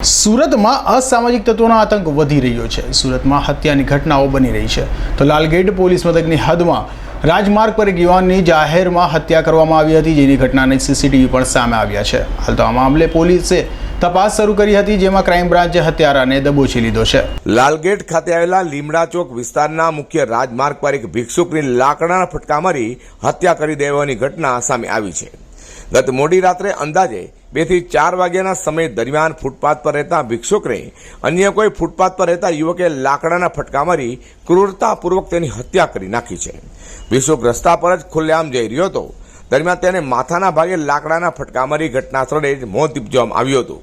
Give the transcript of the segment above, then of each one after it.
સુરતમાં અસામાજિક તત્વોનો આતંક વધી રહ્યો છે. સુરતમાં હત્યાની ઘટનાઓ બની રહી છે. તો લાલગેટ પોલીસ મથકની હદમાં રાજમાર્ગ પર એક યુવાનની જાહેરમાં હત્યા કરવામાં આવી હતી, જેની ઘટનાની સીસીટીવી પણ સામે આવ્યા છે. હાલ તો આ મામલે પોલીસે તપાસ શરૂ કરી હતી, જેમાં ક્રાઇમ બ્રાન્ચે હત્યારાને દબોચી લીધો છે. લાલગેટ ખાતે આવેલા લીમડા ચોક વિસ્તારના મુખ્ય રાજમાર્ગ પર એક ભિક્ષુકની લાકડાના ફટકા મારી હત્યા કરી દેવાની ઘટના સામે આવી છે. ગત મોડી રાત્રે અંદાજે બેથી ચાર વાગ્યાના સમય દરમિયાન ફૂટપાથ પર રહેતા ભિક્ષુકને અન્ય કોઈ ફૂટપાથ પર રહેતા યુવકે લાકડાના ફટકા મારી ક્રૂરતાપૂર્વક તેની હત્યા કરી નાખી છે. ભિક્ષુક રસ્તા પર જ ખુલ્લેઆમ જઈ રહ્યો હતો. દરમિયાન તેને માથાના ભાગે લાકડાના ફટકા મારી ઘટના સ્થળે જ મોત નીપજવામાં આવ્યું હતું.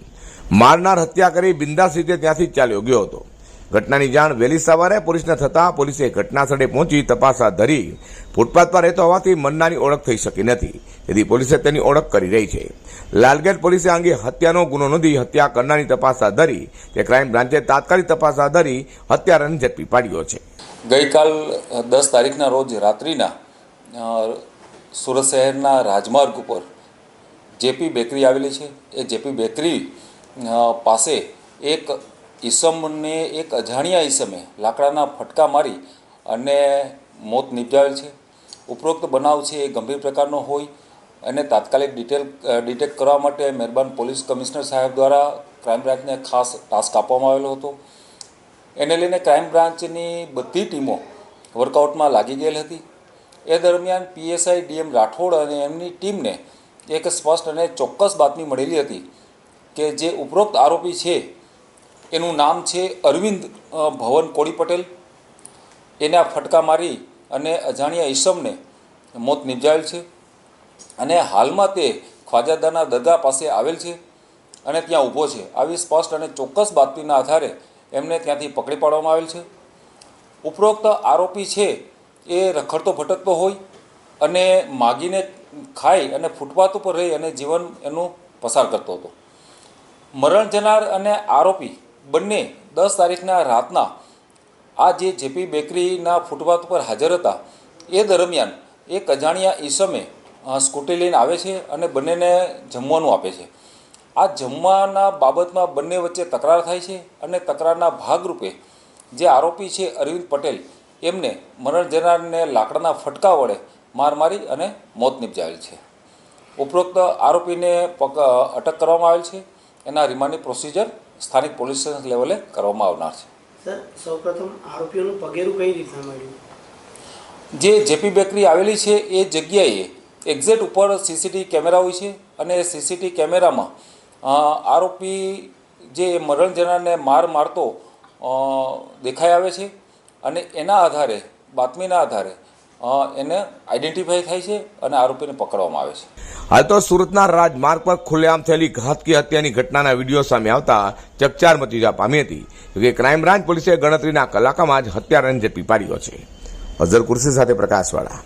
મારનાર હત્યા કરી બિંદાસ રીતે ત્યાંથી ચાલ્યો ગયો હતો. ઘટનાની જાણ વહેલી સવારે પોલીસને થતાં પોલીસે ઘટના સ્થળે પહોંચી તપાસ હાથ ધરી. ફૂટપાથ પર રહેતો હોવાથી મન્નાની ઓળખ થઈ શકી નથી. તેથી પોલીસે તેની ઓળખ કરી રહી છે. લાલગેટ પોલીસે અંગે હત્યાનો ગુનો નોંધી હત્યા કરનારની તપાસ હાથ ધરી. તે ક્રાઇમ બ્રાન્ચે તાત્કાલિક તપાસ હાથ ધરી હત્યારાને ઝડપી પાડ્યો છે. ગઈકાલ દસ તારીખના રોજ રાત્રિના સુરત શહેરના રાજમાર્ગ ઉપર જેપી બેકરી આવેલી છે. એ જેપી બેકરી પાસે એક ઈસમને એક અજાણ્યા ઈસમે લાકડાના ફટકા મારી અને મોત નિપજાવેલ છે. ઉપરોક્ત બનાવ છે એ ગંભીર પ્રકારનો હોય અને તાત્કાલિક ડિટેલ ડિટેક્ટ કરવા માટે મહેરબાન પોલીસ કમિશનર સાહેબ દ્વારા ક્રાઇમ બ્રાન્ચને ખાસ ટાસ્ક આપવામાં આવેલો હતો. એને લઈને ક્રાઇમ બ્રાન્ચની બધી ટીમો વર્કઆઉટમાં લાગી ગયેલ હતી. એ દરમિયાન પીએસઆઈ ડીએમ રાઠોડ અને એમની ટીમને એક સ્પષ્ટ અને ચોક્કસ બાતમી મળેલી હતી કે જે ઉપરોક્ત આરોપી છે એનું નામ છે અરવિંદ ભવન કોળી પટેલ. એને આ ફટકા મારી અને અજાણ્યા ઈસમને મોત નિપજાવેલ છે અને હાલમાં તે ખ્વાજાદાના દરગાહ પાસે આવેલ છે અને ત્યાં ઊભો છે. આવી સ્પષ્ટ અને ચોક્કસ બાતમીના આધારે એમને ત્યાંથી પકડી પાડવામાં આવેલ છે. ઉપરોક્ત આરોપી છે એ રખડતો ભટકતો હોય અને માગીને ખાઈ અને ફૂટપાથ ઉપર રહી અને જીવન એનું પસાર કરતો હતો. મરણ જનાર અને આરોપી બંને દસ તારીખના રાતના આ જે જેપી બેકરીના ફૂટપાથ પર હાજર હતા, એ દરમિયાન એક અજાણ્યા ઈસમે સ્કૂટી લઈને આવે છે અને બંનેને જમવાનું આપે છે. આ જમવાના બાબતમાં બંને વચ્ચે તકરાર થાય છે અને તકરારના ભાગરૂપે જે આરોપી છે અરવિંદ પટેલ, એમને મરણ જનારને લાકડાના ફટકા વડે માર મારી અને મોત નિપજાવેલ છે. ઉપરોક્ત આરોપીને અટક કરવામાં આવેલ છે. એના રિમાન્ડની પ્રોસિજર સ્થાનિક પોલીસ સ્ટેશન લેવલે કરવામાં આવનાર છે. સર સૌપ્રથમ આરોપીઓનું પગેરું કઈ રીતના મળ્યું? જે જેપી બેકરી આવેલી છે એ જગ્યાએ એક્ઝેટ ઉપર સીસીટીવી કેમેરા હોય છે અને સીસીટીવી કેમેરામાં આરોપી જે મરણ જનારને માર મારતો દેખાઈ આવે છે અને એના આધારે બાતમીના આધારે એને આઈડેન્ટિફાઈ થાય છે અને આરોપીને પકડવામાં આવે છે. હાલ તો સુરતના રાજમાર્ગ પર ખુલ્લેઆમ થયેલી ઘાતકી હત્યાની ઘટનાના વીડિયો સામે આવતા ચકચાર મચી જવા પામી હતી કે ક્રાઇમ બ્રાન્ચ પોલીસે ગણતરીના કલાકોમાં જ હત્યારાને ઝડપી પાડ્યો છે. અઝર કુર્સી સાથે પ્રકાશવાળા.